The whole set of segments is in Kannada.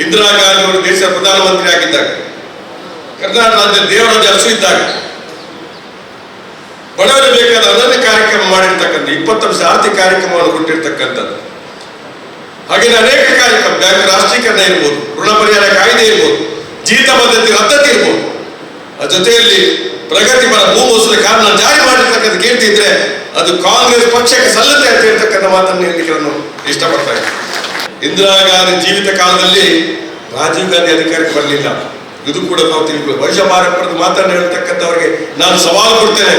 ಇಂದಿರಾ ಗಾಂಧಿ ಅವರು ದೇಶದ ಪ್ರಧಾನಮಂತ್ರಿ ಆಗಿದ್ದಾಗ ಕರ್ನಾಟಕ ರಾಜ್ಯ ದೇವರಾಜ ಅರಸು ಇದ್ದಾಗ, ಬಡವರಿಗೆ ಬೇಕಾದ ಅನನ್ಯ ಕಾರ್ಯಕ್ರಮ ಮಾಡಿರ್ತಕ್ಕಂಥ, ಇಪ್ಪತ್ತು ವರ್ಷ ಆರ್ಥಿಕ ಕಾರ್ಯಕ್ರಮವನ್ನು ಕೊಟ್ಟಿರ್ತಕ್ಕಂಥದ್ದು. ಹಾಗೆಯೇ ಅನೇಕ ಕಾರ್ಯಕ್ರಮ, ಬ್ಯಾಂಕ್ ರಾಷ್ಟ್ರೀಕರಣ ಇರ್ಬೋದು, ಋಣ ಪರಿಹಾರ ಕಾಯ್ದೆ ಇರ್ಬೋದು ಜೀತ ಪದ್ಧತಿ ರದ್ದತಿ ಇರ್ಬೋದು. ಆ ಜೊತೆಯಲ್ಲಿ ಪ್ರಗತಿಪರ ಭೂ ಕಾರಣ ಜಾರಿ ಮಾಡಿರ್ತಕ್ಕಂಥ ಕೇಳ್ತಿದ್ರೆ ಅದು ಕಾಂಗ್ರೆಸ್ ಪಕ್ಷಕ್ಕೆ ಸಲ್ಲತೆ ಅಂತ ಹೇಳ್ತಕ್ಕಂಥ ಮಾತನ್ನು ಹೇಳಲಿಕ್ಕೆ ನಾನು ಇಷ್ಟಪಡ್ತಾ ಇದ್ದೀನಿ. ಇಂದಿರಾ ಗಾಂಧಿ ಜೀವಿತ ಕಾಲದಲ್ಲಿ ರಾಜೀವ್ ಗಾಂಧಿ ಅಧಿಕಾರಕ್ಕೆ ಬರಲಿಲ್ಲ. ಇದು ಕೂಡ ನಾವು ತಿಳ್ಕೊಳ್ಳಿ ಭವಿಷ್ಯ ಪಾರಂಪರ್ಯದ ಮಾತನ್ನು ಹೇಳ್ತಕ್ಕಂಥವ್ರಿಗೆ ನಾನು ಸವಾಲು ಕೊಡ್ತೇನೆ.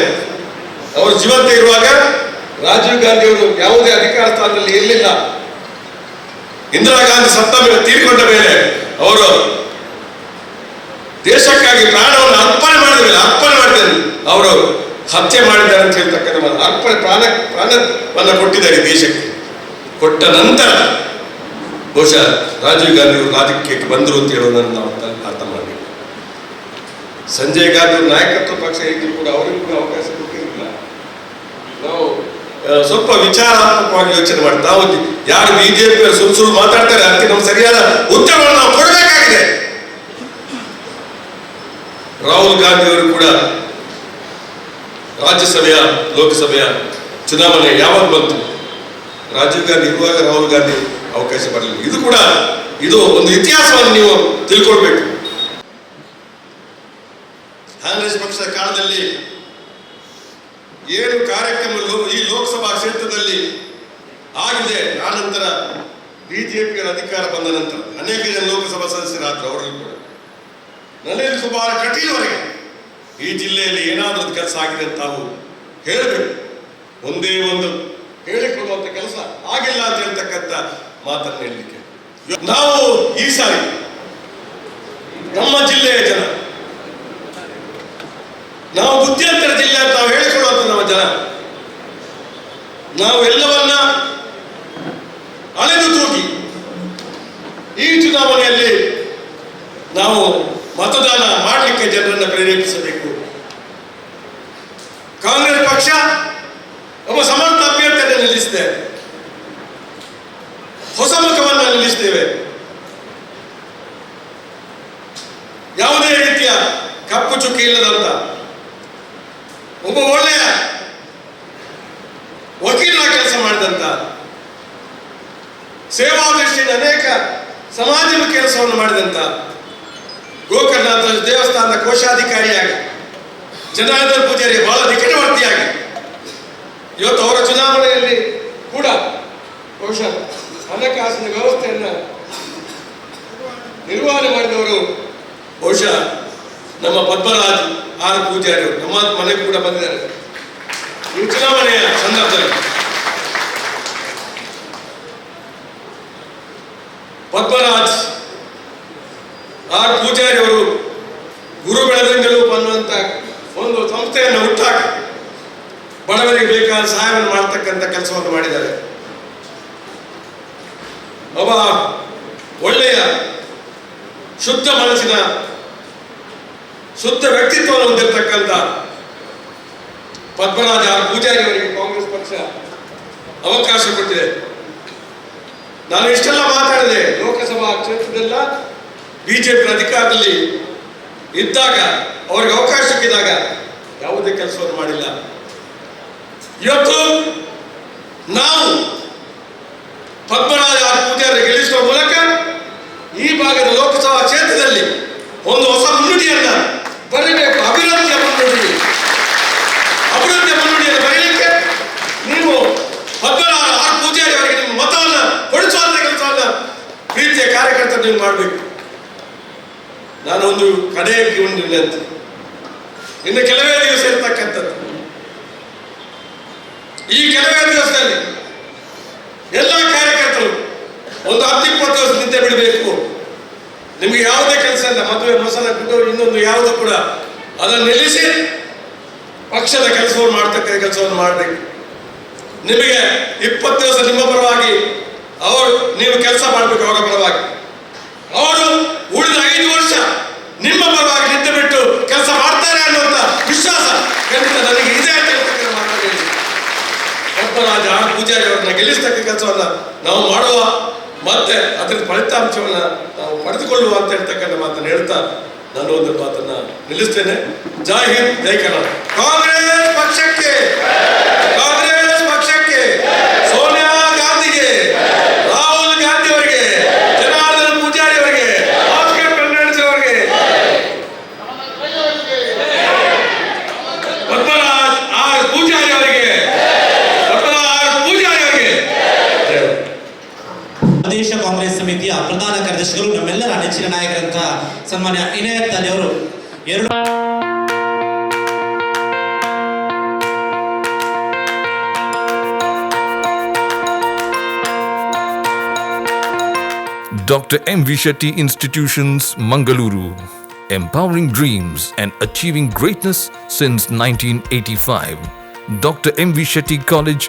ಅವರು ಜೀವಂತ ಇರುವಾಗ ರಾಜೀವ್ ಗಾಂಧಿ ಅವರು ಯಾವುದೇ ಅಧಿಕಾರ ಸ್ಥಾನದಲ್ಲಿ ಇರಲಿಲ್ಲ. ಇಂದಿರಾ ಗಾಂಧಿ ಸತ್ತ ಮೇಲೆ ತೀರ್ಕೊಂಡ ಮೇಲೆ ಅವರು ದೇಶಕ್ಕಾಗಿ ಪ್ರಾಣವನ್ನು ಅರ್ಪಣೆ ಮಾಡಿದ ಮೇಲೆ ಅರ್ಪಣೆ ಮಾಡಿದ್ದಾರೆ ಅವರು ಹತ್ಯೆ ಮಾಡಿದ್ದಾರೆ ಅಂತ ಹೇಳ್ತಕ್ಕಂಥ. ಅರ್ಪಣೆ ಪ್ರಾಣ, ಪ್ರಾಣವನ್ನು ಕೊಟ್ಟಿದ್ದಾರೆ ದೇಶಕ್ಕೆ. ಕೊಟ್ಟ ನಂತರ ಬಹುಶಃ ರಾಜೀವ್ ಗಾಂಧಿ ಅವರು ರಾಜಕೀಯಕ್ಕೆ ಬಂದರು ಅಂತ ಹೇಳೋದನ್ನು ನಾವು ಅರ್ಥ- ಮಾಡಬೇಕು. ಸಂಜಯ್ ಗಾಂಧಿ ಅವರು ನಾಯಕತ್ವ ಪಕ್ಷ ಇದ್ರು ಕೂಡ ಅವರಿಗೂ ಕೂಡ ಅವಕಾಶ ಕೊಟ್ಟಿರಲಿಲ್ಲ ನಾವು ಸ್ವಲ್ಪ ವಿಚಾರಾತ್ಮಕವಾಗಿ ಯೋಚನೆ ಮಾಡ್ತಾ ನಾವು ಯಾರು ಬಿಜೆಪಿ ಸುಳ್ಳು ಸುಳ್ಳು ಮಾತಾಡ್ತಾರೆ, ಅದಕ್ಕೆ ನಮ್ಗೆ ಸರಿಯಾದ ಉತ್ತರವನ್ನು ನಾವು ಕೊಡಬೇಕಾಗಿದೆ. ರಾಹುಲ್ ಗಾಂಧಿ ಅವರು ಕೂಡ ರಾಜ್ಯಸಭೆಯ, ಲೋಕಸಭೆಯ ಚುನಾವಣೆ ಯಾವಾಗ ಬಂತು? ರಾಜೀವ್ ಗಾಂಧಿ ಇರುವಾಗ ರಾಹುಲ್ ಗಾಂಧಿ ಅವಕಾಶ ಬರಲಿಲ್ಲ. ಇದು ಕೂಡ ಇದು ಒಂದು ಇತಿಹಾಸವನ್ನು ನೀವು ತಿಳ್ಕೊಳ್ಬೇಕು. ಕಾಂಗ್ರೆಸ್ ಪಕ್ಷದ ಕಾಲದಲ್ಲಿ ಏನು ಕಾರ್ಯಕ್ರಮ ಈ ಲೋಕಸಭಾ ಕ್ಷೇತ್ರದಲ್ಲಿ ಆಗಿದೆ. ಆ ನಂತರ ಬಿಜೆಪಿಯ ಅಧಿಕಾರ ಬಂದ ನಂತರ ಅನೇಕ ಜನ ಲೋಕಸಭಾ ಸದಸ್ಯರಾದ್ರು ಅವರಲ್ಲಿ ಕೂಡ. ನಳಿನ್ ಕುಮಾರ್ ಕಟೀಲ್ವರೆಗೆ ಈ ಜಿಲ್ಲೆಯಲ್ಲಿ ಏನಾದರೂ ಕೆಲಸ ಆಗಿದೆ ಅಂತ ತಾವು ಹೇಳಬೇಕು. ಒಂದೇ ಒಂದು ಹೇಳಿಕೊಳ್ಳುವಂಥ ಕೆಲಸ. ಆಗಿಲ್ಲ ಅಂತ ಹೇಳ್ತಕ್ಕಂಥ ಮಾತನ್ನು ಹೇಳಲಿಕ್ಕೆ. ನಾವು ಈ ಸಾರಿ ನಮ್ಮ ಜಿಲ್ಲೆಯ ಜನ. ನಾವು ಬುದ್ಧಿಯಂತರ ಜಿಲ್ಲೆ ಅಂತ ನಾವು ಹೇಳಿಕೊಳ್ಳುವಂತ ನಮ್ಮ ಜನ. ನಾವು ಎಲ್ಲವನ್ನ ಅಳೆದು ತೂಗಿ ಈ ಚುನಾವಣೆಯಲ್ಲಿ ನಾವು ಮತದಾನ ಮಾಡಲಿಕ್ಕೆ ಜನರನ್ನು ಪ್ರೇರೇಪಿಸಬೇಕು. ಕಾಂಗ್ರೆಸ್ ಪಕ್ಷ ಒಬ್ಬ ಸಮರ್ಥ ಅಭ್ಯರ್ಥಿಯನ್ನು ನಿಲ್ಲಿಸಿದೆ. ಹೊಸ ಮುಖವನ್ನು ನಿಲ್ಲಿಸ್ತೇವೆ ಯಾವುದೇ ರೀತಿಯ ಕಪ್ಪು ಚುಕ್ಕಿ ಇಲ್ಲದಂತ. ಒಬ್ಬ ಒಳ್ಳೆಯ ವಕೀಲ ಕೆಲಸ ಮಾಡಿದಂತ. ಸೇವಾ ದೃಷ್ಟಿಯಿಂದ ಅನೇಕ ಸಮಾಜದ ಕೆಲಸವನ್ನು ಮಾಡಿದಂತ. ಗೋಕರ್ಣಾಥ ದೇವಸ್ಥಾನದ ಕೋಶಾಧಿಕಾರಿಯಾಗಿ, ಜನಾರ್ದನ ಪೂಜಾರಿ ಬಹಳ ನಿಕಟವರ್ತಿಯಾಗಿ. ಇವತ್ತು ಅವರ ಚುನಾವಣೆಯಲ್ಲಿ ಕೂಡ ಬಹುಶಃ ಹಣಕಾಸಿನ ವ್ಯವಸ್ಥೆಯನ್ನು ನಿರ್ವಹಣೆ ಮಾಡಿದವರು ಬಹುಶಃ ನಮ್ಮ ಪದ್ಮರಾಜ್ ಆರ್ ಪೂಜಾರಿ ಅವರು. ನಮ್ಮ ಮನೆಗೆ ಕೂಡ ಬಂದಿದ್ದಾರೆ. ಈ ಚುನಾವಣೆಯ ಸಂದರ್ಭದಲ್ಲಿ. ಪದ್ಮರಾಜ್ ಆರ್ ಪೂಜಾರಿ ಅವರು ಗುರು ಬೆಳದಿಂಗಳು ಅನ್ನುವಂತ ಒಂದು ಸಂಸ್ಥೆಯನ್ನು ಹುಟ್ಟಾಕಿ ಬಡವರಿಗೆ ಬೇಕಾದ ಸಹಾಯವನ್ನು ಮಾಡ್ತಕ್ಕಂಥ ಕೆಲಸವನ್ನು ಮಾಡಿದ್ದಾರೆ. ಒಬ್ಬ ಒಳ್ಳೆಯ, ಶುದ್ಧ ಮನಸ್ಸಿನ, ಶುದ್ಧ ವ್ಯಕ್ತಿತ್ವವನ್ನು ಹೊಂದಿರತಕ್ಕಂಥ ಆರ್ ಪೂಜಾರಿ ಅವರಿಗೆ ಕಾಂಗ್ರೆಸ್ ಪಕ್ಷ ಅವಕಾಶ ಕೊಟ್ಟಿದೆ. ನಾನು ಇಷ್ಟೆಲ್ಲ ಮಾತಾಡಿದೆ ಲೋಕಸಭಾ ಕ್ಷೇತ್ರದಲ್ಲ ಬಿಜೆಪಿ ಅಧಿಕಾರದಲ್ಲಿ ಇದ್ದಾಗ, ಅವ್ರಿಗೆ ಅವಕಾಶ ಸಿಕ್ಕಿದಾಗ ಯಾವುದೇ ಕೆಲಸವನ್ನು ಮಾಡಿಲ್ಲ. ಇವತ್ತು ನಾವು ಆರ್ ಪೂಜಾರಿ ಗೆಲ್ಲಿಸುವ ಮೂಲಕ ಈ ಭಾಗದ ಲೋಕಸಭಾ ಕ್ಷೇತ್ರದಲ್ಲಿ ಒಂದು ಹೊಸ ಮುನ್ನುಡಿಯನ್ನ ಬರೀಬೇಕು. ಅಭಿವೃದ್ಧಿಯ ಮುನ್ನುಡಿ. ಅಭಿವೃದ್ಧಿಯ ಮುನ್ನುಡಿಯನ್ನು ಬರೀಲಿಕ್ಕೆ ನೀವು ಪದ್ಮನಾಭ ಆರ್ ಪೂಜಾರಿ ಅವರಿಗೆ ನಿಮ್ಮ ಮತವನ್ನ ಕೊಡಿಸುವಂತ ಕೆಲಸವನ್ನ ಪ್ರೀತಿಯ ಕಾರ್ಯಕರ್ತರು ನೀವು ಮಾಡಬೇಕು. ನಾನು ಒಂದು ಕಡೆಯ ಒಂದು ವಿನಂತಿ ಇನ್ನು ಕೆಲವೇ ದಿವಸ ಇರ್ತಕ್ಕಂಥದ್ದು. ಈ ಕೆಲವೇ ದಿವಸದಲ್ಲಿ ಎಲ್ಲ ಕಾರ್ಯಕರ್ತರು ಒಂದು ಹತ್ತು ಇಪ್ಪತ್ತು ವರ್ಷ ನಿದ್ದೆ ಬಿಡಬೇಕು. ನಿಮಗೆ ಯಾವುದೇ ಕೆಲಸ ಇಲ್ಲ, ಮದುವೆ, ಮಸಾಲ ಬಿಟ್ಟು ಇನ್ನೊಂದು ಯಾವುದು ಕೂಡ ಅದನ್ನು ನಿಲ್ಲಿಸಿ ಪಕ್ಷದ ಕೆಲಸವನ್ನು ಮಾಡ್ತಕ್ಕಂಥ ಕೆಲಸವನ್ನು ಮಾಡಬೇಕು. ನಿಮಗೆ ಇಪ್ಪತ್ತು ದಿವಸ ನಿಮ್ಮ ಪರವಾಗಿ ಅವರು ನೀವು ಕೆಲಸ ಮಾಡಬೇಕು ಅವರ ಪರವಾಗಿ ಅವರು ಉಳಿದ ಐದು ವರ್ಷ ನಿಮ್ಮ ಪರವಾಗಿ ನಿಂತು ಬಿಟ್ಟು ಕೆಲಸ ಮಾಡ್ತಾರೆ ಅನ್ನುವಂಥ ವಿಶ್ವಾಸ ಖಂಡಿತ ನನಗೆ ಇದೆ ಅಂತ ಹೇಳ್ತಕ್ಕಂಥ ಮಾತನ್ನು ಹೇಳಿ. ಪದ್ಮರಾಜ ಅವ್ರನ್ನ ಗೆಲ್ಲಿಸ್ತಕ್ಕ ಕೆಲಸವನ್ನ ನಾವು ಮಾಡುವ ಮತ್ತೆ ಅದರ ಫಲಿತಾಂಶ ಫಲಿತಾಂಶವನ್ನ ನಾವು ಪಡೆದುಕೊಳ್ಳುವ ಅಂತ ಹೇಳ್ತಕ್ಕಂಥ ಮಾತನ್ನು ಹೇಳ್ತಾ ನಾನು ಒಂದು ಮಾತನ್ನ ನಿಲ್ಲಿಸ್ತೇನೆ. ಜೈ ಹಿಂದ್, ಜೈ ಕರ್ನಾಟಕ. ಕಾಂಗ್ರೆಸ್ ಪಕ್ಷಕ್ಕೆ. ಪ್ರದೇಶ ಕಾಂಗ್ರೆಸ್ ಸಮಿತಿಯ ಪ್ರಧಾನ ಕಾರ್ಯದರ್ಶಿಗಳು ನಮ್ಮೆಲ್ಲರ ನೆಚ್ಚಿನ ನಾಯಕರಂತಹ ಸನ್ಮಾನ್ಯ ಇನಾಯತ್ ಅಲಿ ಅವರು ಎರಡು Dr. M. V. Shetty Institutions, Mangaluru. Empowering dreams and achieving greatness since 1985. Dr. M. V. Shetty College